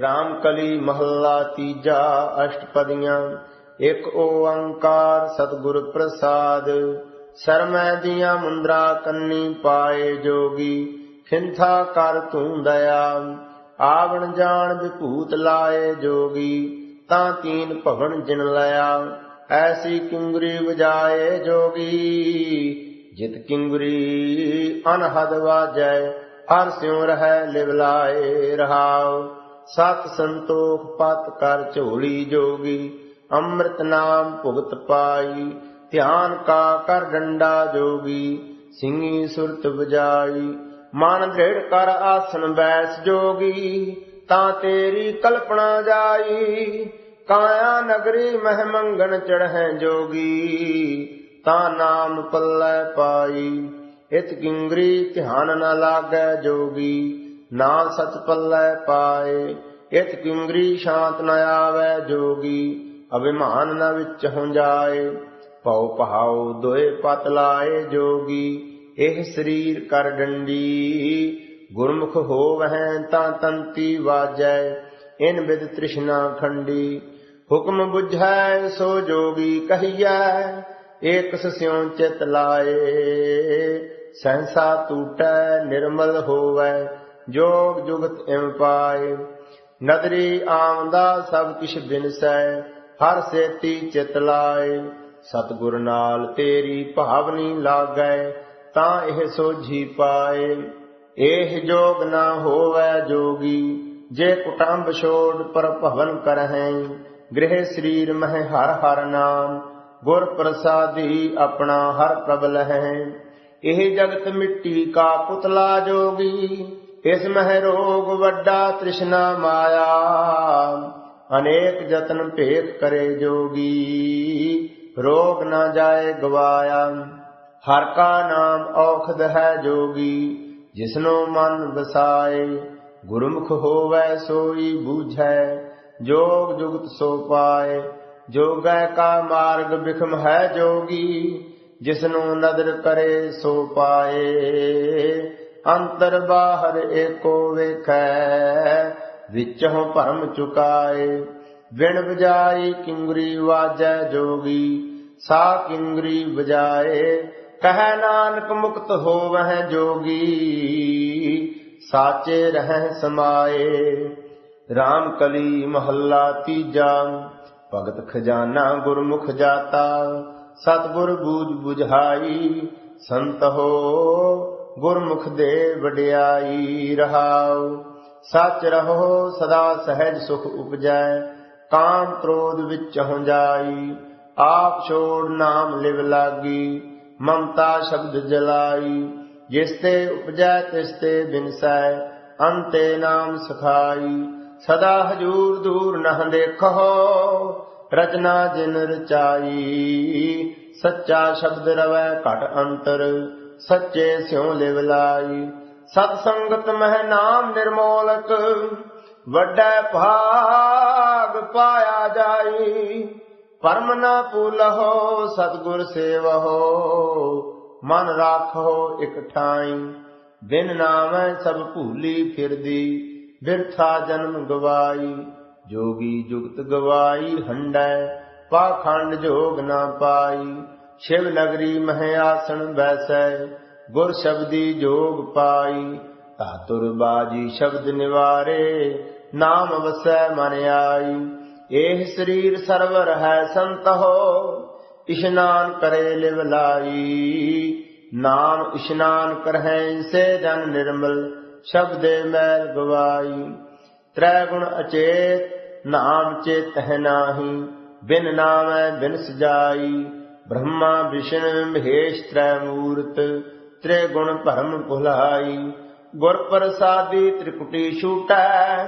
ਰਾਮ ਕਲੀ ਮਹੱਲਾ ਤੀਜਾ ਅਸ਼ਟਪਦੀਆਂ। ਇੱਕ ਓੰਕਾਰ ਸਤਿਗੁਰ ਪ੍ਰਸਾਦ। ਸਰਮੈ ਦੀਆਂ ਮੁੰਦਰਾ ਕੰਨੀ ਪਾਏ ਜੋਗੀ। ਖਿੰਥਾ ਕਰ ਤੂੰ ਦਇਆ। ਆਵਣ ਜਾਣ ਵਿਭੂਤ ਲਾਏ ਜੋਗੀ। ਤਾਂ ਤੀਨ ਭਵਨ ਜਿਨ ਲਿਆ ਐਸੀ ਕਿੰਗਰੀ ਵਜਾਏ ਜੋਗੀ। ਜਿਤ ਕਿੰਗਰੀ ਅਨਹਦ ਵਾਜੈ। ਹਰ ਸਿਉ ਰਹਿ ਲਿਵ ਲਾਏ ਰਹਾਉ। ਸਤ ਸੰਤੋਖ ਪਤ ਕਰ ਝੋਲੀ ਜੋਗੀ, ਅੰਮ੍ਰਿਤ ਨਾਮ ਭੁਗਤ ਪਾਈ, ਧਿਆਨ ਕਾ ਕਰ ਡੰਡਾ ਜੋਗੀ ਸਿੰਘੀ ਸੁਰਤ ਬਜਾਈ ਮਨ ਦ੍ਰਿੜ ਕਰ ਆਸਨ ਬੈਸ ਜੋਗੀ, ਤਾਂ ਤੇਰੀ ਕਲਪਨਾ ਜਾਈ, ਕਾਇਆ ਨਗਰੀ ਮਹਿ ਮੰਗਣ ਚੜ੍ਹੈ ਜੋਗੀ, ਤਾਂ ਨਾਮ ਪੱਲੇ ਪਾਈ, ਇਤ ਕਿੰਗਰੀ ਧਿਆਨ ਨ ਲਾਗੈ ਜੋਗੀ ਨਾ ਸਚ ਪੱਲੇ ਪਾਏ ਇਤ ਕਿੰਗਰੀ ਸ਼ਾਂਤ ਨ ਆਵੈ, ਜੋਗੀ ਅਭਿਮਾਨ ਨ ਵਿੱਚ ਹੋ ਜਾਏ। ਪਉ ਪਹਾਉ ਦੋਏ ਪਤ ਲਾਏ ਜੋਗੀ, ਇਹ ਸਰੀਰ ਕਰ ਡੰਡੀ। ਗੁਰਮੁਖ ਹੋਵਹਿ ਤਾਂ ਤੰਤੀ ਵਾਜੈ, ਇਨ ਬਿਦ ਤ੍ਰਿਸ਼ਨਾ ਖੰਡੀ। ਹੁਕਮ 부ਝੈ ਸੋ ਜੋਗੀ ਕਹੀਐ ਏਕ ਸਿਉ ਚਿਤ ਲਾਏ। ਸਹਸਾ ਟੂਟੈ ਨਿਰਮਲ ਹੋਵੈ ਜੋਗ ਜੁਗਤ ਇਮ ਪਾਏ। ਨਦਰੀ ਆਮਦਾ ਸਭ ਕਿਛ ਬਿਨਸੈ, ਹਰ ਸੇਤੀ ਚਿਤ ਲਾਏ। ਸਤਿਗੁਰ ਨਾਲ ਤੇਰੀ ਭਾਵਨੀ ਲਾਗੈ, ਤਾਂ ਇਹ ਸੋਝੀ ਪਾਏ। ਇਹ ਜੋਗ ਨਾ ਹੋਵੈ ਜੋਗੀ, ਜੇ ਕੁਟੰਬ ਛੋੜ ਪਰ ਭਵਨ ਕਰਹਿ। ਗ੍ਰਹਿ ਸਰੀਰ ਮਹਿ ਹਰ ਹਰ ਨਾਮ, ਗੁਰ ਪ੍ਰਸਾਦੀ ਆਪਣਾ ਹਰ ਪ੍ਰਭ ਲਹੈ ਇਹ ਜਗਤ ਮਿੱਟੀ ਕਾ ਪੁਤਲਾ ਜੋਗੀ ਇਸ ਮਹਿ ਰੋਗ ਵੱਡਾ ਤ੍ਰਿਸ਼ਨਾ ਮਾਇਆ, ਅਨੇਕ ਜਤਨ ਭੇਖ ਕਰੇ ਜੋਗੀ। ਰੋਗ ਨਾ ਜਾਏ ਗਵਾਇਆ, ਹਰ ਕਾ ਨਾਮ ਔਖਦ ਹੈ ਜੋਗੀ। ਜਿਸਨੋ ਮਨ ਵਸਾਏ, ਗੁਰਮੁਖ ਹੋਵੇ ਸੋਈ ਬੂਝੈ, ਜੋਗ ਜੁਗਤ ਸੋ ਪਾਏ। ਜੋਗੈ ਕਾ ਮਾਰਗ ਬਿਖਮ ਹੈ ਜੋਗੀ, ਜਿਸਨੂੰ ਨਦਰ ਕਰੇ ਸੋ ਪਾਏ। ਅੰਤਰ ਬਾਹਰ ਏਕੋ ਵੇਖੈ, ਵਿਚੋਂ ਭਰਮ ਚੁਕਾਏ। ਵਿਣ ਵਜਾਈ ਕਿੰਗਰੀ ਵਾਜੈ ਜੋਗੀ, ਸਾ ਕਿੰਗਰੀ ਵਜਾਏ ਕਹੈ ਨਾਨਕ ਮੁਕਤ ਹੋਵਹਿ ਜੋਗੀ, ਸਾਚੇ ਰਹਿ ਸਮਾਏ। RAM ਕਲੀ ਮਹੱਲਾ ਤੀਜਾ, ਭਗਤ ਖਜ਼ਾਨਾ ਗੁਰਮੁਖ ਜਾਤਾ। ਸਤਗੁਰ ਬੂਝ 부ਝਾਈ ਸੰਤ ਹੋ ਗੁਰਮੁਖ ਦੇ ਵਡਿਆਈ ਰਹਾਉ। ਸੱਚ ਰਹੋ, ਸਦਾ ਸਹਿਜ ਸੁਖ ਉਪਜੈ, ਕਾਮ ਕ੍ਰੋਧ ਵਿੱਚ ਹੋ ਜਾਈ। ਆਪ ਛੋੜ ਨਾਮ ਲਿਵ ਲਾਗੀ, ਮਮਤਾ ਸ਼ਬਦ ਜਲਾਈ। ਜਿਸ ਤੇ ਉਪਜੈ, ਤਿਸ ਤੇ ਬਿਨਸੈ, ਅੰਤੇ ਨਾਮ ਸਖਾਈ। ਸਦਾ ਹਜੂਰ ਦੂਰ ਨਹ ਦੇਖੋ ਰਚਨਾ ਜਿਨ ਰਚਾਈ। ਸੱਚਾ ਸ਼ਬਦ ਰਵੈ ਘਟ ਅੰਤਰ ਸੱਚੇ ਸਿਉ ਲਿਵ ਲਾਈ। ਸਤ ਸੰਗਤ ਮਹਿ ਨਾਮ ਨਿਰਮੋਲਕ, ਵੱਡਾ ਭਾਗ ਪਾਇਆ ਜਾਈ। ਪਰਮ ਨਾ ਪੂਲਹੋ ਸਤਗੁਰ ਸੇਵਹੋ, ਮਨ ਰਾਖੋ ਇਕ ਠਾਈ। ਬਿਨ ਨਾਮੈ ਸਭ ਭੂਲੀ ਫਿਰਦੀ, ਬਿਰਥਾ ਜਨਮ ਗਵਾਈ। ਜੋਗੀ ਜੁਗਤ ਗਵਾਈ, ਹੰਡੈ ਪਾਖੰਡ ਜੋਗ ਨਾ ਪਾਈ। ਸ਼ਿਵ ਨਗਰੀ ਮਹਿ ਆਸਣ ਬੈਸੈ ਗੁਰ ਸ਼ਬਦੀ ਜੋਗ ਪਾਈ। ਧਾਤੁਰ ਬਾਜੀ ਸ਼ਬਦ ਨਿਵਾਰੇ, ਨਾਮ ਵਸੈ ਮਨ ਆਈ। ਇਹ ਸਰੀਰ ਸਰਵਰ ਹੈ ਸੰਤਹੋ ਇਸ਼ਨਾਨ ਕਰੇ ਲਿਵ ਲਾਈ। ਨਾਮ ਇਸ਼ਨਾਨ ਕਰਹਿ ਸੇ ਜਨ ਨਿਰਮਲ, ਸ਼ਬਦੇ ਮੈਲ ਗਵਾਈ। ਤ੍ਰੈ ਗੁਣ ਅਚੇਤ, ਨਾਮ ਚੇਤ ਹੈ ਨਾਹੀ, ਬਿਨ ਨਾਮੈ ਬਿਨ ਸਜਾਈ ਬ੍ਰਹਮਾ ਵਿਸ਼ਨ ਮਹੇਸ਼ ਤ੍ਰੈ ਮੂਰਤ ਤ੍ਰੈ ਗੁਣ ਭਰਮ ਭੁਲਾਈ। ਗੁਰ ਪ੍ਰਸਾਦੀ ਤ੍ਰਿਕੁਟੀ ਛੂਟੈ,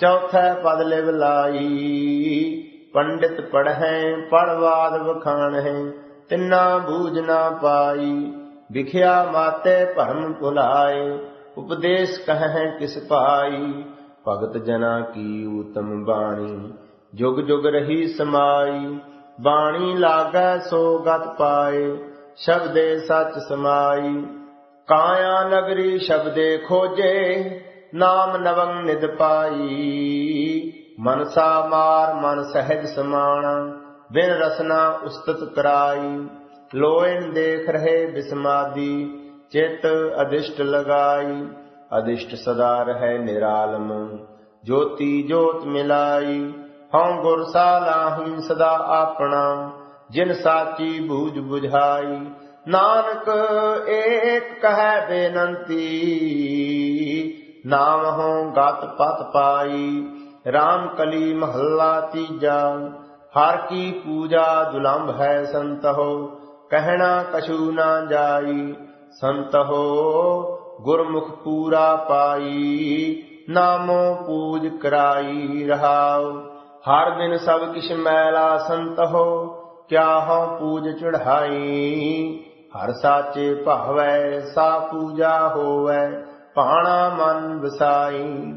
ਚੌਥੈ ਪਦ ਲਿਵ ਲਾਈ। ਪੰਡਿਤ ਪੜਹਿ ਪੜਵਾਦ ਵਖਾਣਹਿ ਤਿੰਨਾ ਬੂਝ ਨਾ ਪਾਈ। ਵਿਖਿਆ ਮਾਤੇ ਭਰਮ ਭੁਲਾਏ, ਉਪਦੇਸ਼ ਕਹਹਿ ਕਿਸ ਪਾਈ। ਭਗਤ ਜਨਾ ਕੀ ਊਤਮ ਬਾਣੀ, ਜੁਗ ਜੁਗ ਰਹੀ ਸਮਾਈ। ਬਾਣੀ ਲਾਗੈ ਸੋ ਗਤ ਪਾਏ, ਸ਼ਬਦੇ ਸੱਚ ਸਮਾਈ। ਕਾਇਆ ਨਗਰੀ ਸ਼ਬਦੇ ਖੋਜੇ, ਨਾਮ ਨਵੰ ਨਿਦ ਪਾਈ। ਮਨਸਾ ਮਾਰ ਮਨ ਸਹਿਜ ਸਮਾਣਾ, ਬਿਨ ਰਸਨਾ ਉਸਤਤ ਕਰਾਈ ਲੋਇਨ ਦੇਖ ਰਹੇ ਬਿਸਮਾਦੀ, ਚਿਤ ਅਦਿਸ਼ਟ ਲਗਾਈ। ਅਦਿਸ਼ਟ ਸਦਾ ਰਹੇ ਨਿਰਾਲਮ, ਜੋਤੀ ਜੋਤ ਮਿਲਾਈ। ਹਉ ਗੁਰ ਸਾਲਾਹੀ ਸਦਾ ਆਪਣਾ, ਜਿਨ ਸਾਚੀ ਬੂਝ 부ਝਾਈ ਨਾਨਕ ਏਕ ਕਹੈ ਬੇਨੰਤੀ, ਨਾਮ ਹੋ ਗਤ ਪਤ ਪਾਈ। RAM ਕਲੀ ਮਹੱਲਾ ਤੀਜਾ, ਹਰ ਕੀ ਪੂਜਾ ਦੁਲੰਭ ਹੈ ਸੰਤਹੁ, ਕਹਿਣਾ ਕਛੂ ਨਾ ਜਾਈ। ਸੰਤਹੁ, ਗੁਰਮੁਖ ਪੂਰਾ ਪਾਈ, ਨਾਮੋ ਪੂਜ ਕਰਾਈ ਰਹਾਉ। ਹਰ ਦਿਨ ਸਭ ਕਿਛ ਮੈਲਾ ਸੰਤਹੁ ਕਿਆ ਹੋ ਪੂਜ ਚੜਾਈ ਹਰ ਸਾਚੇ ਭਾਵੈ, ਸਾ ਪੂਜਾ ਹੋਵੈ ਪਾਣਾ ਮਨ ਵਸਾਈ।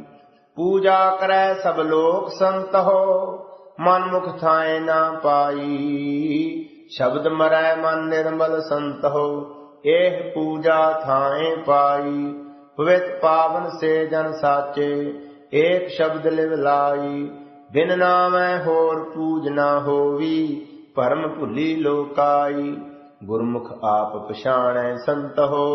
ਪੂਜਾ ਕਰੈ ਸਭ ਲੋਕ ਸੰਤਹੁ ਮਨ ਮੁਖ ਥਾਏ ਨਾ ਪਾਈ। ਸ਼ਬਦ ਮਰੈ ਮਨ ਨਿਰਮਲ ਸੰਤਹੁ ਇਹ ਪੂਜਾ ਥਾਏ ਪਾਈ। ਪਵਿੱਤ ਪਾਵਨ ਸੇ ਜਨ ਸਾਚੇ, ਏਕ ਸ਼ਬਦ ਲਿਵ ਲਾਈ। ਬਿਨ ਨਾਮੈ ਹੋਰ ਪੂਜ ਨਾ ਹੋਵੀ ਭਰਮ ਭੁੱਲੀ ਲੋਕਾਈ। ਗੁਰਮੁਖ ਆਪ ਪਛਾਣੈ ਸੰਤਹੁ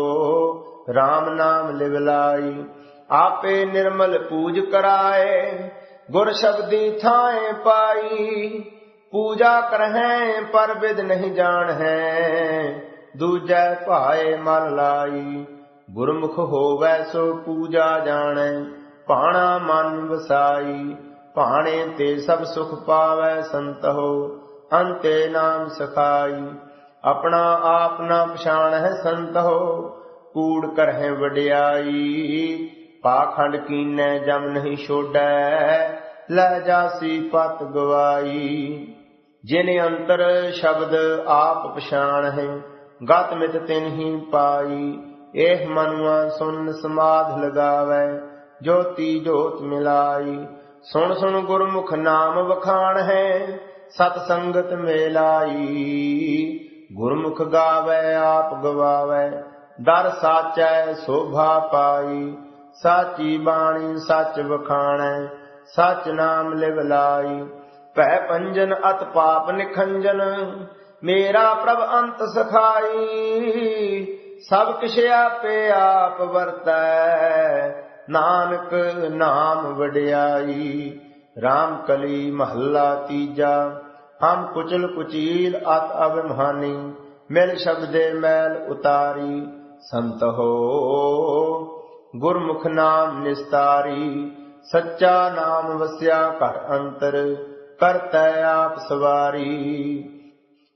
RAM ਨਾਮ ਲਿਵ ਲਾਈ। ਆਪੇ ਨਿਰਮਲ ਪੂਜ ਕਰਾਏ, ਗੁਰ ਸ਼ਬਦੀ ਥਾਏ ਪਾਈ। ਪੂਜਾ ਕਰਹਿ, ਪਰ ਵਿਦ ਨਹੀਂ ਜਾਣ ਹੈ ਦੂਜੈ ਭਾਏ ਮਨ ਲਾਈ। ਗੁਰਮੁਖ ਹੋਵੈ ਸੋ ਪੂਜਾ ਜਾਣੈ ਪਾਣਾ ਮਨ ਵਸਾਈ। ਭਾਣੇ ਤੇ ਸਭ ਸੁਖ ਪਾਵੈ ਸੰਤਹੁ, ਅੰਤੇ ਨਾਮ ਸਖਾਈ। ਆਪਣਾ ਆਪ ਨਾ ਪਛਾਣ ਹੈ ਸੰਤਹੁ, ਕੂੜ ਕਰਹਿ ਵਡਿਆਈ। ਪਾਖੰਡ ਕੀਨੈ ਜਮ ਨਹੀਂ ਛੋੜੈ, ਲੈ ਜਾਸੀ ਪਤ ਗਵਾਈ। ਜਿਨ ਅੰਤਰ ਸ਼ਬਦ ਆਪ ਪਛਾਣ ਹੈ ਗਤ ਮਿਤ ਤਿਨ ਹੀ ਪਾਈ। ਇਹ ਮਨੁਆ ਸੁਨ ਸਮਾਧ ਲਗਾਵੈ, ਜੋਤੀ ਜੋਤ ਮਿਲਾਈ। ਸੁਣ ਸੁਣ ਗੁਰਮੁਖ ਨਾਮ ਵਖਾਣ ਹੈ, ਸਤ ਸੰਗਤ ਮੇਲਾਈ। ਗੁਰਮੁਖ ਗਾਵੇ, ਆਪ ਗਵਾਵੇ, ਦਰ ਸਾਚੈ, ਸੋਭਾ ਪਾਈ। ਸਾਚੀ ਬਾਣੀ ਸੱਚ ਵਖਾਣੈ, ਸਚ ਨਾਮ ਲਿਵ ਲਾਈ। ਭੈ ਪੰਜਨ ਅਤ ਪਾਪ ਨਿਖੰਜਨ, ਮੇਰਾ ਪ੍ਰਭ ਅੰਤ ਸਖਾਈ। ਸਭ ਕਿਛ ਆਪੇ ਆਪ ਵਰਤੈ ਨਾਨਕ ਨਾਮ ਵਡਿਆਈ RAM ਕਲੀ ਮਹੱਲਾ ਤੀਜਾ, ਹਮ ਕੁਚਲ ਕੁਚੀਲ ਅਤ ਅਭਿਮਾਨੀ ਮਿਲ ਸ਼ਬਦੇ ਮੈਲ ਉਤਾਰੀ, ਸੰਤ ਹੋ। ਗੁਰਮੁਖ ਨਾਮ ਨਿਸਤਾਰੀ, ਸੱਚਾ ਨਾਮ ਵਸਿਆ ਘਰ ਅੰਤਰ, ਕਰਤੈ ਆਪ ਸਵਾਰੀ।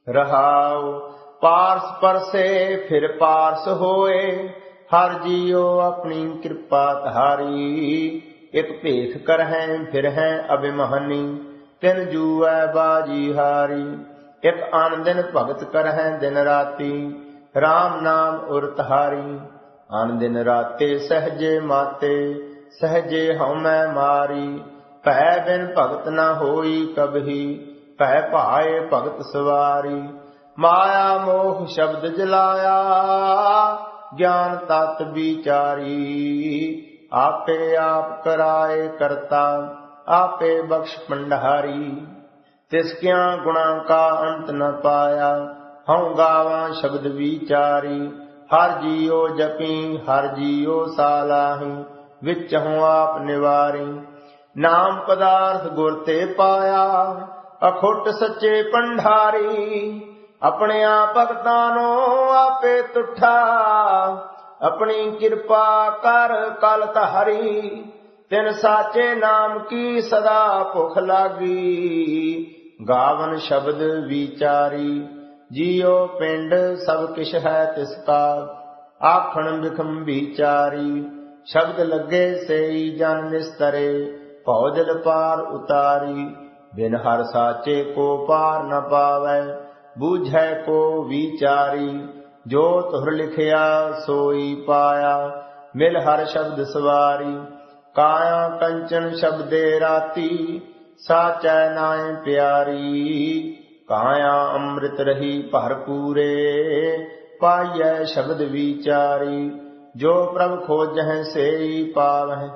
ਰਹਾਉ, ਪਾਰਸ ਪਰਸੇ ਫਿਰ ਪਾਰਸ ਹੋਏ ਹਰ ਜੀਉ ਆਪਣੀ ਕਿਰਪਾ ਧਾਰੀ। ਇਕ ਭੇਖ ਕਰਹਿ ਫਿਰ ਹੈ ਅਭਿਮਾਨੀ। ਤਿਨ ਜੂਐ ਬਾਜੀ ਹਾਰੀ। ਇਕ ਆਨ ਦਿਨ ਭਗਤ ਕਰਹਿ ਦਿਨ ਰਾਤੀ। RAM ਨਾਮ ਉਰਤਹਾਰੀ ਆਨ ਦਿਨ ਰਾਤੇ ਸਹਜੇ ਮਾਤੇ, ਸਹਜੇ ਹਉਮੈ ਮਾਰੀ। ਭੈ ਬਿਨ ਭਗਤ ਨਾ ਹੋਈ ਕਬਹੀ, ਭੈ ਭਾਏ ਭਗਤ ਸਵਾਰੀ। ਮਾਇਆ ਮੋਹ ਸ਼ਬਦ ਜਲਾਇਆ। ਗਿਆਨ ਤਤ ਵਿਚਾਰੀ। ਆਪੇ ਆਪ ਕਰਾਏ ਕਰਤਾ, ਆਪੇ ਬਖਸ਼ ਭੰਡਾਰੀ। ਤਿਸ ਕਿਆ ਗੁਣਾ ਕਾ ਅੰਤ ਨ ਪਾਇਆ, ਹਉ ਗਾਵਾਂ ਸ਼ਬਦ ਵਿਚਾਰੀ। ਹਰ ਜੀਉ ਜਪੀ, ਹਰ ਜੀਉ ਸਾਲਾਹੀ, ਵਿੱਚ ਹਉ ਆਪ ਨਿਵਾਰੀ। ਨਾਮ ਪਦਾਰਥ ਗੁਰ ਤੇ ਪਾਇਆ, ਅਖੁੱਟ ਸੱਚੇ ਪੰਡਾਰੀ ਆਪਣਿਆ ਭਗਤਾਂ ਨੂੰ ਆਪੇ ਤੁਠਾ। ਆਪਣੀ ਕਿਰਪਾ ਕਰ ਕਲ ਤਹਰੀ ਤਿਨ ਸਾਚੇ ਨਾਮ ਕੀ ਸਦਾ ਭੁਖ ਲਾਗੀ। ਗਾਵਨ ਸ਼ਬਦ ਵਿਚਾਰੀ, ਜੀਉ ਪਿੰਡ ਸਭ ਕਿਛ ਹੈ ਤਿਸ ਕਾ। ਆਖਣ ਬਿਖਮ ਵਿਚਾਰੀ, ਸ਼ਬਦ ਲੱਗੇ ਸਈ ਜਨ ਨਿਸਤਰੇ ਭਉ ਦਿਲ ਪਾਰ ਉਤਾਰੀ। ਬਿਨ ਹਰ ਸਾਚੇ ਕੋ ਪਾਰ ਨ ਪਾਵੈ ਬੂਝੈ ਕੋ ਵਿਚਾਰੀ, ਜੋ ਤੁਰ ਲਿਖਿਆ ਸੋਈ ਪਾਇਆ, ਮਿਲ ਹਰ ਸ਼ਬਦ ਸਵਾਰੀ, ਕਾਇਆ ਕੰਚਨ ਸ਼ਬਦੇ ਰਾਤੀ, ਸਾਚੈ ਨਾਏ ਪਿਆਰੀ। ਕਾਇਆ ਅੰਮ੍ਰਿਤ ਰਹੀ ਭਰਪੂਰੇ, ਪਾਈਐ ਸ਼ਬਦ ਵਿਚਾਰੀ, ਜੋ ਪ੍ਰਭ ਖੋਜਹਿ ਸੇਈ ਪਾਵਹਿ,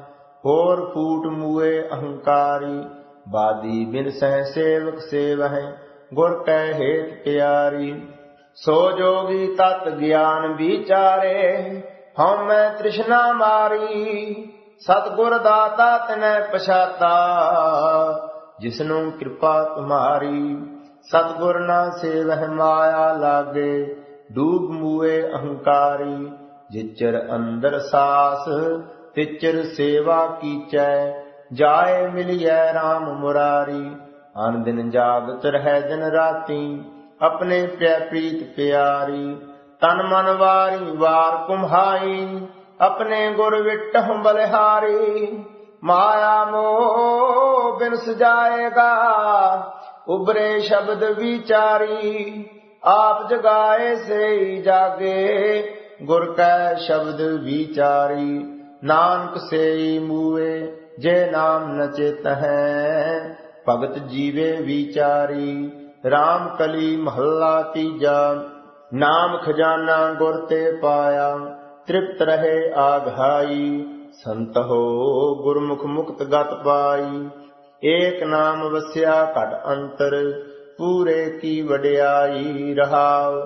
ਹੋਰ ਫੂਟ ਮੂਏ ਅਹੰਕਾਰੀ, ਬਾਦੀ ਬਿਨ ਸਹਿ ਸੇਵਕ ਸੇਵਹਿ। ਗੁਰ ਕੈ ਹੇਤ ਪਿਆਰੀ, ਸੋ ਜੋਗੀ ਤਤ ਗਿਆਨ ਵਿਚਾਰੇ ਹਉ ਮੈਂ ਤ੍ਰਿਸ਼ਨਾ ਮਾਰੀ, ਸਤਿਗੁਰ ਦਾਤਾ ਤਨੈ ਪਛਾਤਾ, ਜਿਸਨੂੰ ਕਿਰਪਾ ਤੁਮਾਰੀ, ਸਤਿਗੁਰ ਨਾ ਸੇਵਹਿ ਮਾਇਆ ਲਾਗੇ, ਡੂਬ ਮੂਏ ਅਹੰਕਾਰੀ, ਜਿਚਰ ਅੰਦਰ ਸਾਸ, ਤਿਚਰ ਸੇਵਾ ਕੀਚੈ, ਜਾਏ ਮਿਲਿਐ RAM ਮੁਰਾਰੀ। ਅਨ ਦਿਨ ਜਾਗਤ ਰਹਿ ਦਿਨ ਰਾਤੀ, ਆਪਣੇ ਪਿਆ ਪ੍ਰੀਤ ਪਿਆਰੀ। ਤਨ ਮਨ ਵਾਰੀ ਵਾਰ ਕੁਮਹਾਈ, ਆਪਣੇ ਗੁਰ ਵਿਟਹੁ ਬਲਿਹਾਰੀ ਮਾਇਆ ਮੋਹ ਬਿਨ ਸਜਾਏਗਾ ਉਬਰੇ ਸ਼ਬਦ ਵਿਚਾਰੀ। ਆਪ ਜਗਾਏ ਸੇ ਜਾਗੇ, ਗੁਰ ਕੈ ਸ਼ਬਦ ਵਿਚਾਰੀ। ਨਾਨਕ ਸੇ ਮੂਏ, ਜੇ ਨਾਮ ਨ ਹੈ ਭਗਤ ਜੀਵੇ ਵਿਚਾਰੀ RAM ਕਲੀ ਮਹੱਲਾ ਤੀਜਾ, ਨਾਮ ਖਜ਼ਾਨਾ ਗੁਰ ਤੇ ਪਾਇਆ, ਤ੍ਰਿਪਤ ਰਹੇ ਆਘਾਈ ਸੰਤ ਹੋ ਗੁਰਮੁਖ ਮੁਕਤ ਗਤ ਪਾਈ, ਏਕ ਨਾਮ ਵਸਿਆ ਘਟ ਅੰਤਰ, ਪੂਰੇ ਕੀ ਵਡਿਆਈ ਰਹਾਉ,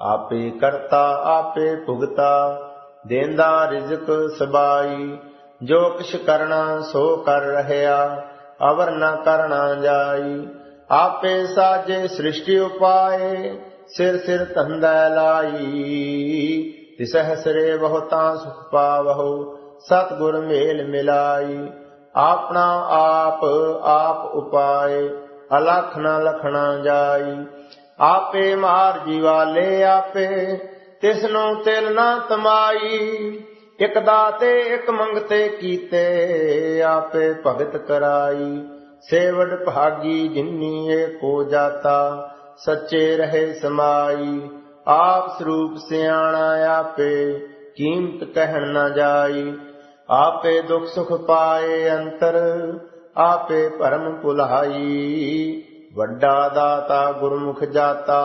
ਆਪੇ ਕਰਤਾ, ਆਪੇ ਭੁਗਤਾ, ਦੇਂਦਾ ਰਿਜ਼ਕ ਸਬਾਈ, ਜੋ ਕਿਛ ਕਰਨਾ ਸੋ ਕਰ ਰਹਿਆ ਅਵਰ ਨ ਕਰਣਾ ਜਾਈ। ਆਪੇ ਸਾਜੇ ਸ੍ਰਿਸ਼ਟੀ ਉਪਾਏ, ਸਿਰ ਸਿਰ ਧੰਦਾ ਲਾਈ। ਤਿਸਹਿ ਸਰੇ ਬਹੁਤਾ ਸੁਖ ਪਾਵਹੁ, ਸਤਿਗੁਰ ਮੇਲ ਮਿਲਾਈ। ਆਪਣਾ ਆਪ ਆਪ ਉਪਾਏ, ਅਲਖ ਨ ਲਖਣਾ ਜਾਈ। ਆਪੇ ਮਾਰ ਜੀਵਾਲੇ ਆਪੇ, ਤਿਸਨੂੰ ਤਿਲ ਨਾ ਤਮਾਈ। ਇਕ ਦਾਤੇ ਇਕ ਮੰਗਤੇ ਕੀਤੇ, ਆਪੇ ਭਗਤ ਕਰਾਈ। ਸੇਵੜ ਭਾਗੀ ਜਿਨੀ ਏਕੋ ਜਾਤਾ, ਸੱਚੇ ਰਹੇ ਸਮਾਈ। ਆਪ ਸਰੂਪ ਸਿਆਣਾ ਆਪੇ, ਕੀਮਤ ਕਹਿਣ ਨਾ ਜਾਈ। ਆਪੇ ਦੁਖ ਸੁਖ ਪਾਏ ਅੰਤਰ, ਆਪੇ ਭਰਮ ਭੁਲਾਈ। ਵੱਡਾ ਦਾਤਾ ਗੁਰਮੁਖ ਜਾਤਾ,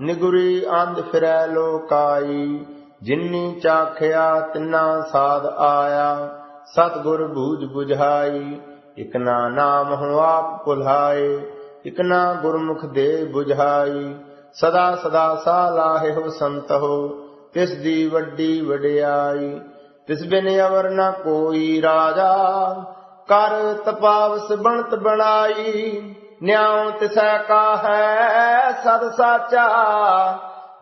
ਨਿਗੁਰੀ ਆਂਦ ਫਿਰੈ ਲੋਕਾਈ। ਜਿਨੀ ਚਾਖਿਆ ਤਿਨਾ ਸਾਧ ਆਇਆ। ਸਤਗੁਰ ਬੂਝ 부ਝਾਈ ਇਕ ਨਾ ਨਾਮ ਹੋ ਆਪ ਭੁਲਾਏ ਇਕ ਗੁਰਮੁਖ ਦੇ 부ਝਾਈ ਸਦਾ ਸਦਾ ਸਾ ਲਾਹੇ ਹੋ ਸੰਤ ਹੋ, ਤਿਸ ਦੀ ਵੱਡੀ ਵਡਿਆਈ। ਤਿਸ ਬਿਨ ਅਵਰ ਨ ਕੋਈ ਰਾਜਾ, ਕਰ ਤਪਾਵਸ ਬਣਤ ਬਣਾਈ। ਨਿਆਉ ਤਿਸੈ ਕਾ ਹੈ ਸਦ ਸਾਚਾ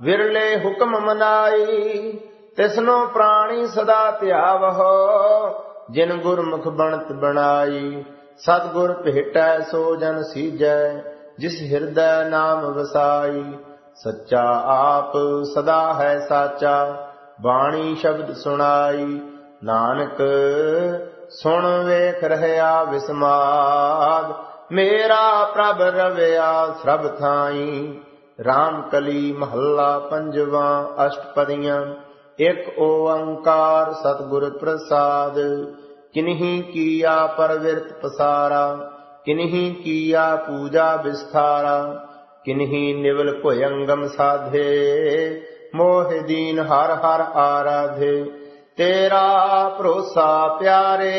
ਵਿਰਲੇ ਹੁਕਮ ਮਨਾਈ, ਤਿਸਨੋ ਪ੍ਰਾਣੀ ਸਦਾ ਧਿਆਵਹੁ, ਜਿਨ ਗੁਰਮੁਖ ਬਣਤ ਬਣਾਈ। ਸਤਗੁਰ ਭੇਟੈ ਸੋ ਜਨ ਸੀਜੈ, ਜਿਸ ਹਿਰਦੈ ਨਾਮ ਵਸਾਈ। ਸੱਚਾ ਆਪ ਸਦਾ ਹੈ ਸਾਚਾ, ਬਾਣੀ ਸ਼ਬਦ ਸੁਣਾਈ। ਨਾਨਕ, ਸੁਣ ਵੇਖ ਰਹਿਆ ਵਿਸਮਾਦ, ਮੇਰਾ ਪ੍ਰਭ ਰਵਿਆ ਸਰਬ ਥਾਈ। RAM ਕਲੀ ਮਹੱਲਾ ਪੰਜਵਾਂ ਅਸ਼ਟਪਦੀਆਂ, ਇੱਕ ਓੰਕਾਰ ਸਤਿਗੁਰ ਪ੍ਰਸਾਦ। ਕਿਨਹੀ ਕੀਆ ਪਰਵਿਰਤ ਪਸਾਰਾ, ਕਿਨਹੀ ਕੀਆ ਪੂਜਾ ਵਿਸਥਾਰਾ, ਕਿਨਹੀ ਨਿਵਲ ਭੁਯੰਗਮ ਸਾਧੇ। ਮੋਹ ਦੀਨ ਹਰ ਹਰ ਆਰਾਧੇ, ਤੇਰਾ ਭਰੋਸਾ ਪਿਆਰੇ,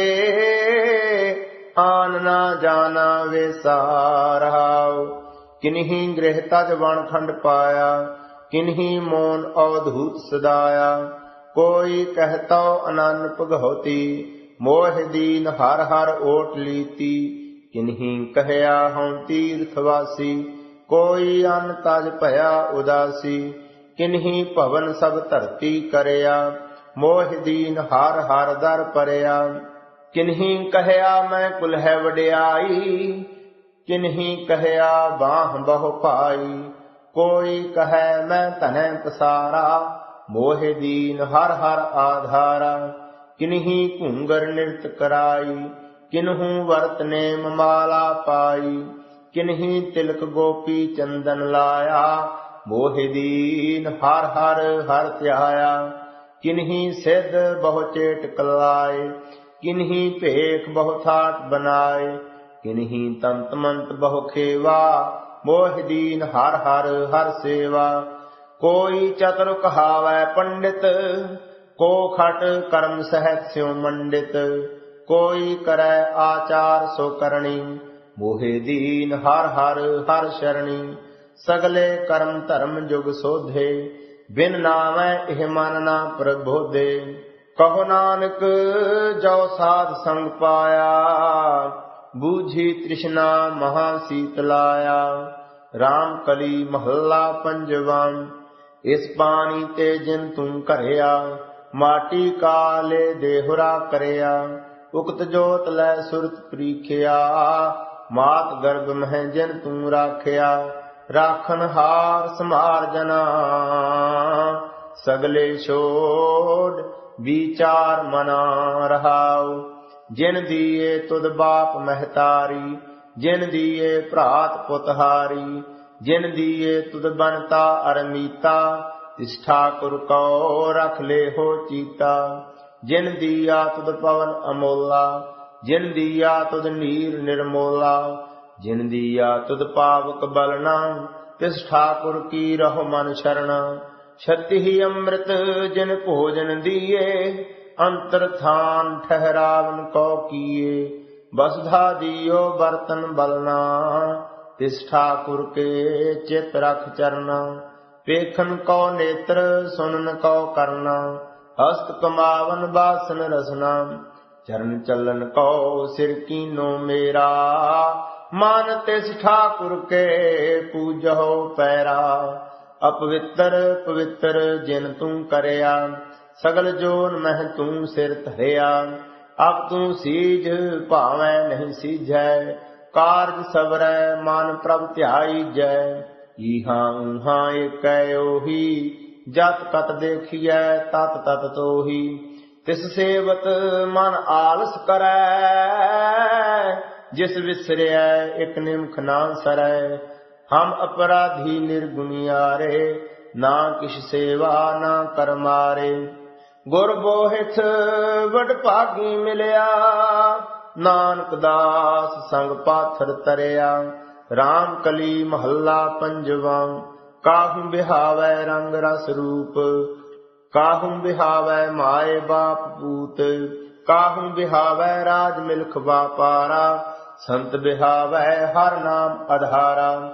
ਆਨ ਨਾ ਜਾਣਾ ਵਿਸਾਰਹਾਉ ਕਿਨਹੀ ਗ੍ਰਹਿ ਤਜ ਵਣ ਖੰਡ ਪਾਇਆ, ਕਿਨਹੀ ਮੋਨ ਅਵਧੂਤ ਸਦਾਇਆ। ਕੋਈ ਕਹਤੋ ਅਨੰਨ ਭਗਉਤੀ, ਮੋਹ ਦੀਨ ਹਰ ਹਰ ਓਟ ਲੀਤੀ। ਕਿਨਹੀ ਕਹਿਆ ਹਉ ਤੀਰਥ ਵਾਸੀ, ਕੋਈ ਅਨ ਤਜ ਭਇਆ ਉਦਾਸੀ। ਕਿਨਹੀ ਭਵਨ ਸਭ ਧਰਤੀ ਕਰਿਆ, ਮੋਹ ਦੀਨ ਹਰ ਹਰ ਦਰ ਪਰਿਆ। ਕਿਨਹੀ ਕਹਿਆ ਮੈਂ ਕੁਲ ਹੈ ਵਡਿਆਈ ਕਿਨਹੀ ਕਹਿਆ ਬਾਹ ਬਹੁ ਭਾਈ, ਕੋਈ ਕਹੈ ਮੈਂ ਧਨੈ ਪਸਾਰਾ ਮੋਹ ਦੀਨ ਹਰ ਹਰ ਆਧਾਰਾ, ਕਿਨਹੀ ਘੁੰਗਰ ਨਿਰਤ ਕਰਾਈ, ਕਿਨਹੂ ਵਰਤ ਨੇ ਮਾਲਾ ਪਾਈ, ਕਿਨਹੀ ਤਿਲਕ ਗੋਪੀ ਚੰਦਨ ਲਾਇਆ, ਮੋਹ ਦੀਨ ਹਰ ਹਰ ਹਰ ਧਿਆਇਆ, ਕਿਨਹੀ ਸਿੱਧ ਬਹੁ ਚੇਟ ਕਲਾਏ ਕਿਨਹੀ ਭੇਖ ਬਹੁ ਥਾਟ ਬਨਾਏ ਕਿਨਹੀ ਤੰਤ ਮੰਤ ਬਹੁ ਖੇਵਾ, ਮੋਹ ਦੀਨ ਹਰ ਹਰ ਹਰ ਸੇਵਾ। ਕੋਈ ਚਤੁਰ ਕਹਾਵੈ ਪੰਡਿਤ, ਕੋ ਖਟ ਕਰਮ ਸਹਿਤ ਸਿਉ ਮੰਡਿਤ। ਕੋਈ ਕਰੈ ਆਚਾਰ ਸੋ ਕਰਣੀ, ਮੋਹਿ ਦੀਨ ਹਰ ਹਰ ਹਰ ਸ਼ਰਣੀ। ਸਗਲੇ ਕਰਮ ਧਰਮ ਜੁਗ ਸੋਧੇ, ਬਿਨ ਨਾਮੈ ਇਹ ਮਨ ਨਾ ਪ੍ਰਬੋਧੇ। ਕਹੋ ਨਾਨਕ, ਜੋ ਸਾਧ ਸੰਗ ਪਾਇਆ ਬੂਝੀ ਤ੍ਰਿਸ਼ਨਾ ਮਹਾ ਸੀਤਲਾਇਆ। RAM ਕਲੀ ਮਹੱਲਾ ਪੰਜਵਾਂ। ਇਸ ਪਾਣੀ ਤੇ ਜਿਨ ਤੂੰ ਘਰਿਆ, ਮਾਟੀ ਕਾਲੇ ਦੇਹੁਰਾ ਕਰਿਆ। ਉਕਤ ਜੋਤ ਲੈ ਸੁਰਤ ਪ੍ਰੀਖਿਆ। ਮਾਤ ਗਰਭ ਮਹਿ ਜਿਨ ਤੂੰ ਰਾਖਿਆ। ਰਾਖਨ ਹਾਰ ਸਮਾਰ ਜਨਾ। ਸਗਲੇ ਛੋੜ ਵਿਚਾਰ ਮਨਾ ਰਹਾਉ। ਜਿਨ ਦੀਏ ਤੁਧ ਬਾਪ ਮਹਤਾਰੀ, ਜਿਨ ਦੀਏ ਭਰਾਤ ਪੁਤਹਾਰੀ ਜਿਨ ਦੀਏ ਤੁਧ ਬਨਤਾ ਅਰਮੀਤਾ ਇਸ ਠਾਕੁਰ ਕੋ ਰਖ ਲੈ ਹੋ ਚੀਤਾ। ਜਿਨ ਦੀਆ ਤੁਧ ਪਵਨ ਅਮੋਲਾ, ਜਿਨ ਦੀਆ ਤੁਧ ਨੀਰ ਨਿਰਮੋਲਾ, ਜਿਨ ਦੀਆ ਤੁਧ ਪਾਵਕ ਬਲਨਾ ਤਿਸ ਠਾਕੁਰ ਕੀ ਰਹੋ ਮਨ ਸ਼ਰਣਾ। ਛਤੀ ਅੰਮ੍ਰਿਤ ਜਿਨ ਭੋਜਨ ਦੀਏ ਅੰਤਰ ਥਾਨ ਠਹਿਰਾਵਨ ਕੋ ਕੀਏ ਬਸਧਾ ਦੀਓ ਬਰਤਨ ਬਲਨਾ ਤਿਸ ਠਾਕੁਰ ਕੇ ਚਿਤ ਰਖ ਚਰਨਾ, ਵੇਖਨ ਕੋ ਨੇਤਰ, ਸੁਨਨ ਕੋ ਕਰਨਾ, ਹਸਤ ਕਮਾਵਨ ਬਾਸਨ ਰਸਨਾ, ਚਰਨ ਚੱਲਨ ਕੋ ਸਿਰ ਕੀਨੋ ਮੇਰਾ, ਮਨ ਤਿਸ ਠਾਕੁਰ ਕੇ ਪੂਜਹੁ ਪੈਰਾ, ਅਪਵਿੱਤਰ ਪਵਿੱਤਰ ਜਿਨ ਤੂੰ ਕਰਿਆ ਸਗਲ ਜੋਨ ਮਹਿ ਤੂੰ ਸਿਰ ਧਰਿਆ, ਅਬ ਤੂੰ ਸੀਜ ਭਾਵੇਂ ਨਹੀਂ ਸੀਜੈ ਕਾਰਜ ਸਬਰੈ ਮਨ ਪ੍ਰਭ ਧਿਆਈ ਜੈ। ਈਹਾਂ ਊਹਾਂ ਏਕੈ ਉਹੀ ਜਤ ਕਤ ਦੇਖੀਐ ਤਤ ਤਤ ਤੋਹੀ। ਤਿਸ ਸੇਵਤ ਮਨ ਆਲਸ ਕਰੈ, ਜਿਸ ਵਿਸਰਿਐ ਇਕ ਨਿਮਖ ਨਾ ਸਰੈ। ਹਮ ਅਪਰਾਧੀ ਨਿਰਗੁਣਿਆਰੇ, ਨਾ ਕਿਛ ਸੇਵਾ ਨਾ ਕਰਮਾਰੇ। ਗੁਰ ਬੋਹਿਥ ਵਡ ਭਾਗੀ ਮਿਲਿਆ, ਨਾਨਕ ਦਾਸ ਸੰਗ ਪਾਥਰ ਤਰਿਆ RAM ਕਲੀ ਮਹੱਲਾ ਪੰਜਵਾਂ, ਕਾਹੂ ਬਿਹਾਵੈ ਰੰਗ ਰਸ ਰੂਪ, ਕਾਹੂ ਬਿਹਾਵੈ ਮਾਏ ਬਾਪ ਪੂਤ, ਕਾਹੂ ਬਿਹਾਵੈ ਰਾਜ ਮਿਲਖ ਵਾਪਾਰਾ, ਸੰਤ ਬਿਹਾਵੈ ਹਰ ਨਾਮ ਅਧਾਰਾ,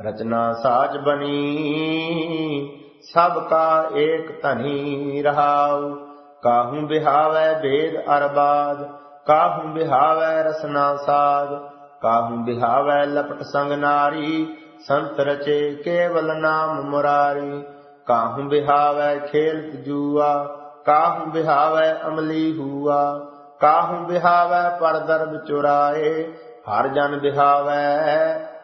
ਰਚਨਾ ਸਾਜ ਬਣੀ। ਸਭ ਕਾ ਏਕ ਧਨੀ ਰਹਾਉ, ਕਾਹੂ ਬਿਹਾਵੈ ਭੇਦ ਅਰਬਾਦ, ਕਾਹੂ ਬਿਹਾਵੈ ਰਸਨਾ ਸਾਧ ਕਾਹੂ ਬਿਹਾਵੈ ਲਪਟ ਸੰਗ ਨਾਰੀ, ਸੰਤ ਰਚੇ ਕੇਵਲ ਨਾਮ ਮੁਰਾਰੀ, ਕਾਹੂ ਬਿਹਾਵੈ ਖੇਲਤ ਜੂਆ, ਕਾਹੂ ਬਿਹਾਵੈ ਅਮਲੀ ਹੂਆ, ਕਾਹੂ ਬਿਹਾਵੈ ਪਰਦਰਬ ਚੁਰਾਏ, ਹਰ ਜਨ ਬਿਹਾਵੈ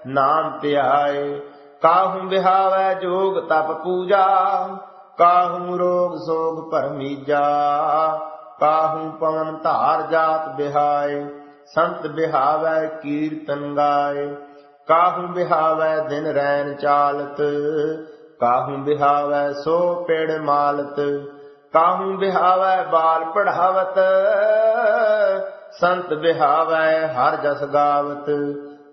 ਨਾਮ ਧਿਆਏ। ਕਾਹੂ ਬਿਹਾਵੈ ਜੋਗ ਤਪ ਪੂਜਾ, ਕਾਹੂ ਰੋਗ ਸੋਗ ਭਰਮੀਜਾ ਕਾਹੂ ਪਵਨ ਧਾਰ ਜਾਤ ਬਿਹਾਏ, ਸੰਤ ਬਿਹਾਵੈ ਕੀਰਤਨ ਗਾਏ, ਕਾਹੂ ਬਿਹਾਵੈ ਦਿਨ ਰੈਨ ਚਾਲਤ, ਕਾਹੂ ਬਿਹਾਵੈ ਸੋ ਪੇੜ ਮਾਲਤ, ਕਾਹੂ ਬਿਹਾਵੈ ਬਾਲ ਪੜਾਵਤ, ਸੰਤ ਬਿਹਾਵੈ ਹਰ ਜਸ ਗਾਵਤ।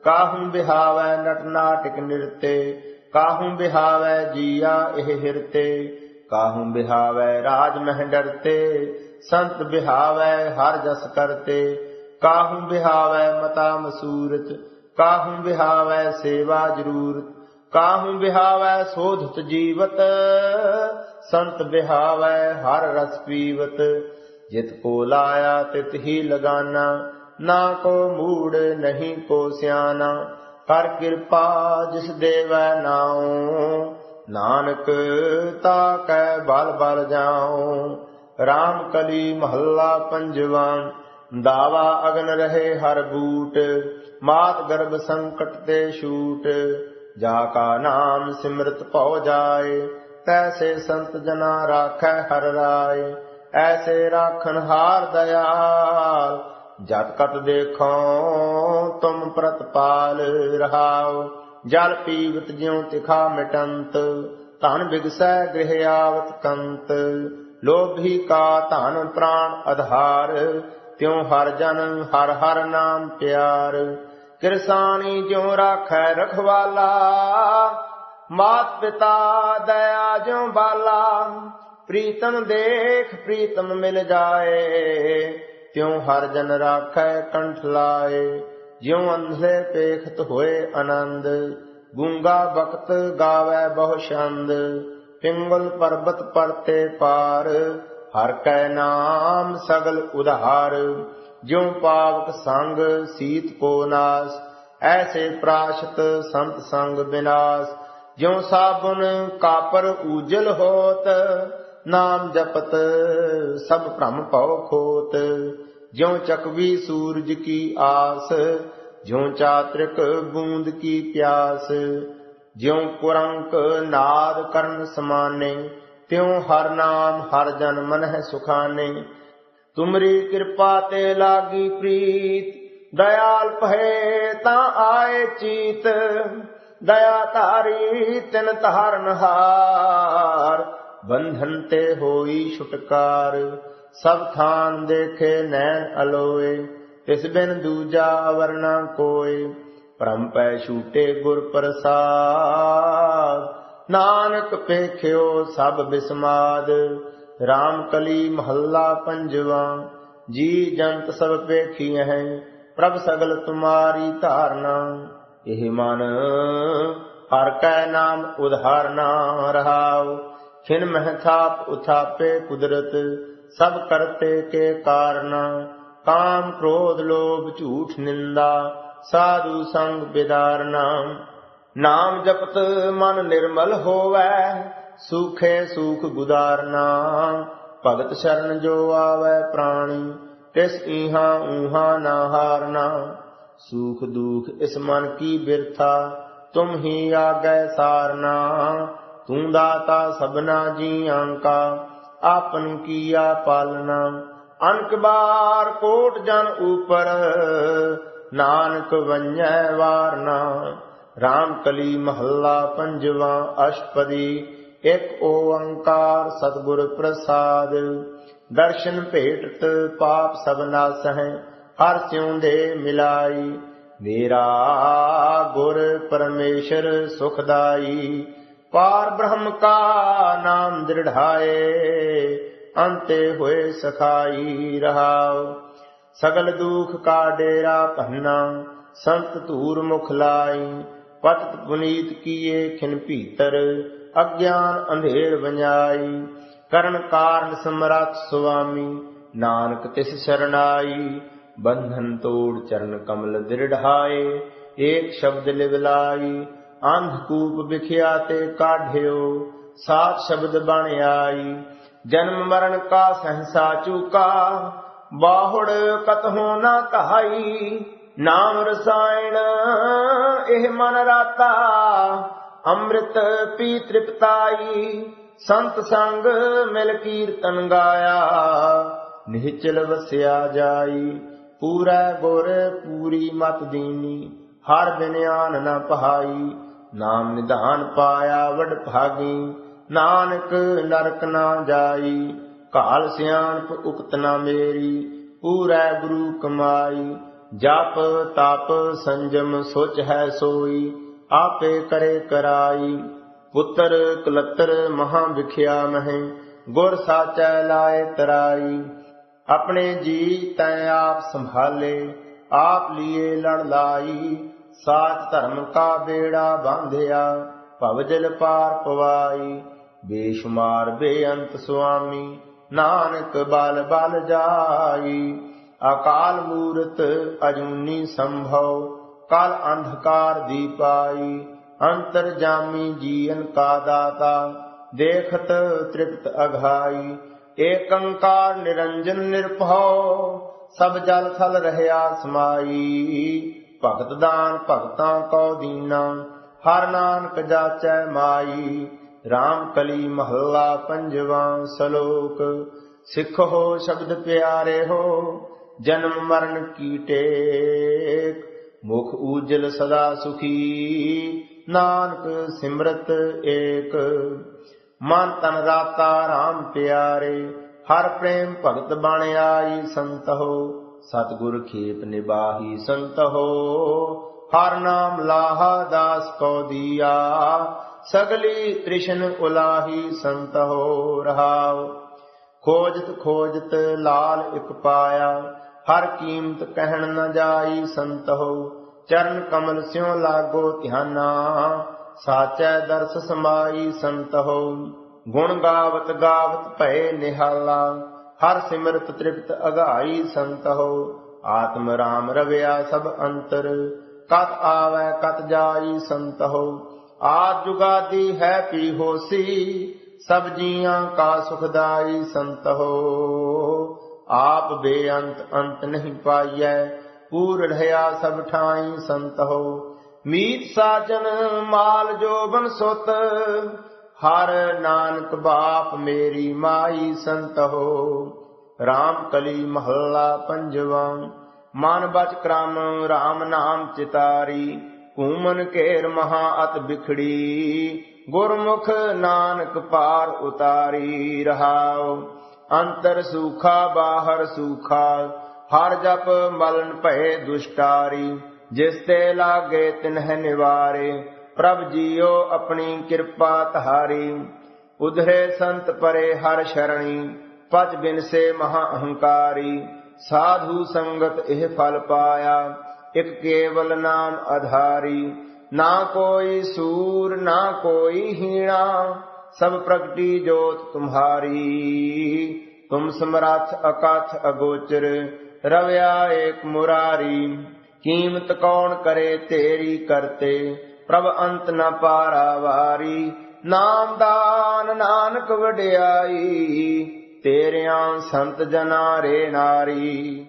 ਕਾਹੂ ਬਿਹਾਵੈ ਨਟ ਨਾਟਕ ਨਿਰਤੇ, ਕਾਹੂ ਬਿਹਾਵੈ ਜੀਆ ਇਹ ਹਿਰਤੇ, ਕਾਹੂ ਬਿਹਾਵੈ ਰਾਜ ਮਹਿ ਡਰਤੇ, ਸੰਤ ਬਿਹਾਵੈ ਹਰ ਜਸ ਕਰਤੇ, ਕਾਹੂ ਬਿਹਾਵੈ ਮਤਾ ਮਸੂਰਤ, ਕਾਹੂ ਬਿਹਾਵੈ ਸੇਵਾ ਜ਼ਰੂਰਤ, ਕਾਹੂ ਬਿਹਾਵੈ ਸੋਧਤ ਜੀਵਤ, ਸੰਤ ਬਿਹਾਵੈ ਹਰ ਰਸ ਪੀਵਤ, ਜਿਤ ਕੋ ਲਾਇਆ ਤਿਤ ਹੀ ਲਗਾਨਾ ਨਾ ਕੋ ਮੂੜ ਨਹੀਂ ਕੋ ਸਿਆਣਾ ਕਰ ਕਿਰਪਾ ਜਿਸ ਦੇਵੈ ਨਾਉ। ਨਾਨਕ ਤਾ ਕੈ ਬਲ ਬਲ ਜਾਉ। RAM ਕਲੀ ਮਹੱਲਾ ਪੰਜਵਾਂ, ਦਾਵਾ ਅਗਨ ਰਹੇ ਹਰ ਬੂਟ, ਮਾਤ ਗਰਭ ਸੰਕਟ ਤੇ ਛੂਟ। ਜਾ ਕਾ ਨਾਮ ਸਿਮਰਤ ਭਉ ਜਾਏ ਤੈਸੇ ਸੰਤ ਜਨਾ ਰਾਖੈ ਹਰ ਰਾਏ। ਐਸੇ ਰਾਖਨ ਹਾਰ ਦਇਆਲ ਜਤ ਕਤ ਦੇਖੋ, ਤੁਮ ਪ੍ਰਤਪਾਲ ਰਹਾਉ। ਜਲ ਪੀਵਤ ਜਿਉ ਤਿਖਾ ਮਿਟੰਤ, ਧਨ ਬਿਗਸੈ ਗ੍ਰਹਿ ਆਵਤ ਕੰਤ। ਲੋਭੀ ਕਾ ਧਨ ਪ੍ਰਾਣ ਆਧਾਰ ਤਿਉ ਹਰ ਜਨ ਹਰ ਹਰ ਨਾਮ ਪਿਆਰ। ਕਿਰਸਾਨੀ ਜਿਉ ਰਾਖੈ ਰਖਵਾਲਾ, ਮਾਤ ਪਿਤਾ ਦਇਆ ਜਿਉ ਬਾਲਾ। ਪ੍ਰੀਤਮ ਦੇਖ, ਪ੍ਰੀਤਮ ਮਿਲ ਜਾਏ। ਤਿਉ ਹਰ ਜਨ ਰਾਖੈ ਕੰਠ ਲਾਏ, ਜਿਉ ਅੰਧੇ ਪੇਖਤ ਹੋਏ ਆਨੰਦ, ਗੂੰਗਾ ਬਖਤ ਗਾਵੇ ਬਹੁ ਛੰਦ, ਪਿੰਗਲ ਪਰਬਤ ਪਰਤੇ ਪਾਰ, ਹਰ ਕੈ ਨਾਮ ਸਗਲ ਉਧਾਰ, ਜਿਉ ਪਾਵਕ ਸੰਗ ਸੀਤ ਕੋ ਨਾਸ, ਐਸੇ ਪ੍ਰਾਸ਼ਤ ਸੰਤ ਸੰਗ ਬਿਨਾਸ਼, ਜਿਉ ਸਾਬੁਨ ਕਾਪਰ ਊਜਲ ਹੋਤ ਨਾਮ ਜਪਤ, ਸਭ ਭ੍ਰਮ ਭਉ ਖੋਤ। ਜਿਉ ਚਕਵੀ ਸੂਰਜ ਕੀ ਆਸ, ਜਿਉ ਚਾਤ੍ਰਿਕ ਬੂੰਦ ਕੀ ਪਿਆਸ। ਜਿਉ ਕੁਰੰਕ ਨਾਦ ਕਰਨ ਸਮਾਨੇ, ਤਿਉ ਹਰ ਨਾਮ ਹਰ ਜਨ ਮਨ ਸੁਖਾਨੇ। ਤੁਮਰੀ ਕਿਰਪਾ ਤੇ ਲਾਗੀ ਪ੍ਰੀਤ, ਦਇਆਲ ਭਏ ਤਾਂ ਆਏ ਚੀਤ। ਦਇਆ ਧਾਰੀ ਤਿਨ ਧਾਰਨ ਹਾਰ ਬੰਧਨ ਤੇ ਹੋਈ ਛੁਟਕਾਰ, ਸਭ ਥਾਨ ਦੇਖੇ ਨੈਣ ਅਲੋਏ, ਤਿਸ ਬਿਨ ਦੂਜਾ ਵਰਨਾ ਕੋਏ। ਪਰਮ ਪੈ ਛੂਟੇ ਗੁਰ ਪ੍ਰਸਾਦ, ਨਾਨਕ ਪੇਖਿਓ ਸਭ ਬਿਸਮਾਦ। RAM ਕਲੀ ਮਹੱਲਾ ਪੰਜਵਾ, ਜੀ ਜੰਤ ਸਭ ਪੇਖੀ ਹੈ ਪ੍ਰਭ ਸਗਲ ਤੁਮਾਰੀ ਧਾਰਨਾ। ਇਹ ਮਨ ਹਰ ਕੈ ਨਾਮ ਉਧਾਰਨਾ ਰਹਾਉ ਖਿਨ ਮਹਿ ਉਥਾਪੇ ਕੁਦਰਤ, ਸਭ ਕਰਤੇ ਕੇ ਕਾਰਨਾ ਕਾਮ ਕ੍ਰੋਧ ਲੋਭ ਝੂਠ ਨਿੰਦਾ, ਸਾਧੂ ਸੰਗ ਬਿਦਾਰਨਾ ਨਾਮ ਜਪਤ ਮਨ ਨਿਰਮਲ ਹੋਵੇ, ਸੂਖੇ ਸੂਖ ਗੁਦਾਰਨਾ ਭਗਤ ਸ਼ਰਨ ਜੋ ਆਵੈ ਪ੍ਰਾਣੀ, ਤਿਸ ਈਹਾ ਊਹਾ ਨਾ ਹਾਰਨਾ ਸੁਖ ਦੁਖ ਇਸ ਮਨ ਕੀ ਬਿਰਥਾ, ਤੁਮ ਹੀ ਆਗੈ ਸਾਰਨਾ। ਤੂੰ ਦਾਤਾ ਸਭਨਾ ਜੀਆਂ ਕਾ ਆਪਨ ਕੀਆ ਪਾਲਨਾ। ਅਨਕ ਬਾਰ ਕੋਟ ਜਨ ਉਪਰ, ਨਾਨਕ ਵੰਜੈ ਵਾਰਨਾ। RAM ਕਲੀ ਮਹੱਲਾ ਪੰਜਵਾ ਅਸ਼ਟਪਦੀ, ਇੱਕ ਓੰਕਾਰ ਸਤਿਗੁਰ ਪ੍ਰਸਾਦ। ਦਰਸ਼ਨ ਭੇਟਤ ਪਾਪ ਸਭ ਨਾਸਹਿ ਹਰ ਸਿਉ ਦੇ ਮਿਲਾਈ। ਮੇਰਾ ਗੁਰ ਪਰਮੇਸ਼ਰ ਸੁਖਦਾਈ ਪਾਰ ਬ੍ਰਹਮ ਕਾ ਨਾਮ ਦ੍ਰਿੜਾਏ ਅੰਤੇ ਹੋਏ ਸਖਾਈ ਰਹਾਉ। ਸਗਲ ਦੁਖ ਕਾ ਡੇਰਾ ਭੰਨਾ, ਸੰਤ ਧੂਰ ਮੁਖ ਲਾਈ। ਪਤਿਤ ਪੁਨੀਤ ਕੀਏ ਖਿਨ ਭੀਤਰ, ਅਗਿਆਨ ਅੰਧੇਰ ਵੰਜਾਈ। ਕਰਨ ਕਾਰਨ ਸਮਰੱਥ ਸੁਆਮੀ, ਨਾਨਕ ਤਿਸ ਸਰਣਾਈ ਬੰਧਨ ਤੋੜ ਚਰਨ ਕਮਲ ਦਿਰਢਾਏ ਏਕ ਸ਼ਬਦ ਲਿਵਲਾਈ। ਅੰਧਕੂਪ ਵਿਖਿਆ ਤੇ ਕਾਢਿਓ ਸਾਤ ਸ਼ਬਦ ਬਣ ਆਈ। ਜਨਮ ਮਰਨ ਕਾ ਸਹਸਾ ਚੂਕਾ, ਬਾਹੁੜ ਕਤਹੋਂ ਨਾ ਕਹਾਈ। ਨਾਮ ਰਸਾਇਣ ਇਹ ਮਨ ਰਾਤਾ, ਅੰਮ੍ਰਿਤ ਪੀ ਤ੍ਰਿਪਤਾਈ। ਸੰਤ ਸੰਗ ਮਿਲ ਕੀਰਤਨ ਗਾਇਆ, ਨਿਹਚਲ ਵਸਿਆ ਜਾਈ। ਪੂਰਾ ਗੁਰ ਪੂਰੀ ਮਤ ਦੀਨੀ, ਹਰ ਬਿਨਿਆਨ ਨਾ ਪਹਾਈ। ਨਾਮ ਨਿਧਾਨ ਪਾਇਆ ਵਡ ਭਾਗੀ, ਨਾਨਕ ਨਰਕ ਨਾ ਜਾਈ ਕਾਲ ਸਿਆਣਪ ਉਕਤ ਨਾ ਮੇਰੀ, ਪੂਰਾ ਗੁਰੂ ਕਮਾਈ, ਜਪ ਤਪ ਸੰਜਮ ਸੋਚ ਹੈ ਸੋਈ, ਆਪੇ ਕਰੇ ਕਰਾਈ, ਪੁੱਤਰ ਕਲਤਰ ਮਹਾ ਵਿਖਿਆ ਮਹਿ, ਗੁਰ ਸਾਚੈ ਲਾਏ ਤਰਾਈ। ਆਪਣੇ ਜੀ ਤੈ ਆਪ ਸੰਭਾਲੇ, ਆਪ ਲੀਏ ਲੜ ਲਾਈ ਸਾਚ ਧਰਮ ਕਾ ਬੇੜਾ ਬਾਂਧਿਆ ਭਵਜਲ ਪਾਰ ਪਵਾਈ। ਬੇਸ਼ੁਮਾਰ ਬੇਅੰਤ ਸੁਆਮੀ, ਨਾਨਕ ਬਲ ਬਲ ਜਾਈ। ਅਕਾਲ ਮੂਰਤ ਅਜੂਨੀ ਸੰਭਵ ਕਲ ਅੰਧਕਾਰ ਦੀਪਾਈ ਅੰਤਰ ਜਾਮੀ ਜੀਵਨ ਕਾ ਦਾਤਾ, ਦੇਖਤ ਤ੍ਰਿਪਤ ਅਘਾਈ। ਏਕੰਕਾਰ ਨਿਰੰਜਨ ਨਿਰਭਉ, ਸਭ ਜਲ ਥਲ ਰਹਿਆ ਸਮਾਈ। ਭਗਤ ਦਾਨ ਭਗਤਾਂ ਕੋ ਦੀਨਾ, ਹਰ ਨਾਨਕ ਜਾਚੈ ਮਾਈ RAM ਕਲੀ ਮਹੱਲਾ ਪੰਜਵਾ ਸ਼ਲੋਕ। ਸਿੱਖ ਹੋ ਸ਼ਬਦ ਪਿਆਰੇ ਹੋ, ਜਨਮ ਮਰਨ ਕੀ ਟੇਕ। ਮੁਖ ਊਜਲ ਸਦਾ ਸੁਖੀ, ਨਾਨਕ ਸਿਮਰਤ ਏਕ। ਮਨ ਤਨ ਰਾਤਾ RAM ਪਿਆਰੇ, ਹਰ ਪ੍ਰੇਮ ਭਗਤ ਬਣ ਆਈ ਸੰਤ। ਹੋ ਸਤਿਗੁਰ ਖੇਪ ਨਿਬਾਹੀ ਸੰਤ ਹੋ। ਹਰ ਨਾਮ ਲਾਹਾ ਦਾਸ ਕੋ ਦੀਆ। ਸਗਲੀ ਤ੍ਰਿਸ਼ਨ ਉਲਾਹੀ ਸੰਤ ਹੋ ਰਹਾਉ। ਖੋਜਤ ਖੋਜਤ ਲਾਲ ਇਕ ਪਾਇਆ। ਹਰ ਕੀਮਤ ਕਹਿਣ ਨ ਜਾਈ ਸੰਤੋ ਚਰਨ ਕਮਲ ਸਿਉ ਲਾਗੋ ਧਿਆਨਾ। ਸਾਚੈ ਦਰਸ ਸਮਾਈ ਸੰਤੋ ਗੁਣ ਗਾਵਤ ਗਾਵਤ ਭਏ ਨਿਹਾਲਾ। ਹਰ ਸਿਮਰਤ ਤ੍ਰਿਪਤ ਅਗਾਈ ਸੰਤੋ ਆਤਮ ਰਾਮ ਰਵਿਆ ਸਭ ਅੰਤਰ। ਕਤ ਆਵੈ, ਕਤ ਜਾਈ ਸੰਤੋ ਆਦ ਜੁਗਾਦੀ ਹੈ ਪੀ ਹੋਸੀ, ਸਭ ਜੀਆਂ ਕਾ ਸੁਖਦਾਈ ਸੰਤੋ ਆਪ ਬੇਅੰਤ ਅੰਤ ਨਹੀਂ ਪਾਈਐ, ਪੂਰ ਰਹਾ ਸਭ ਠਾਈ ਸੰਤੋ ਮੀਤ ਸਾਜਨ ਮਾਲ ਜੋਬਨ ਸੁਤ ਹਰ ਨਾਨਕ ਬਾਪ ਮੇਰੀ ਮਾਈ ਸੰਤੋ RAM ਕਲੀ ਮਹੱਲਾ ਪੰਜਵਾ। ਮਨ ਬਚ ਕ੍ਰਮ RAM ਨਾਮ ਚਿਤਾਰੀ। ਕੂਮਨ ਘੇਰ ਮਹਾ ਅਤ ਬਿਖੜੀ। ਗੁਰਮੁਖ ਨਾਨਕ ਪਾਰ ਉਤਾਰੀ ਰਹਾਉ। ਅੰਤਰ ਸੂਖਾ, ਬਾਹਰ ਸੂਖਾ। ਹਰ ਜਪ ਮਲਨ ਭਏ ਦੁਸ਼ਟਾਰੀ। ਜਿਸ ਤੇ ਲਾਗੇ ਤਿਨਹਿ ਨਿਵਾਰੇ। ਪ੍ਰਭ ਜੀਓ ਆਪਣੀ ਕਿਰਪਾ ਧਾਰੀ। ਉਧਰੇ ਸੰਤ ਪਰੇ ਹਰ ਸ਼ਰਣੀ ਪਜ ਬਿਨਸੇ ਮਹਾ ਅਹੰਕਾਰੀ। ਸਾਧੂ ਸੰਗਤ ਇਹ ਫਲ ਪਾਇਆ, ਇਕ ਕੇਵਲ ਨਾਮ ਆਧਾਰੀ ਨਾ ਕੋਈ ਸੂਰ, ਨਾ ਕੋਈ ਹੀਣਾ, ਸਭ ਪ੍ਰਗਟੀ ਜੋਤ ਤੁਮਹਾਰੀ। ਤੁਮ ਸਮਰੱਥ ਅਕਥ ਅਗੋਚਰ, ਰਵਿਆ ਏਕ ਮੁਰਾਰੀ। ਕੀਮਤ ਕੌਣ ਕਰੇ ਤੇਰੀ ਕਰਤੇ। ਪ੍ਰਭ ਅੰਤ ਨ ਪਾਰਾਵਾਰੀ। ਨਾਮ ਦਾਨ ਨਾਨਕ ਵਡਿਆਈ। ਤੇਰਿਆਂ ਸੰਤ ਜਨਾ ਰੇ ਨਾਰੀ।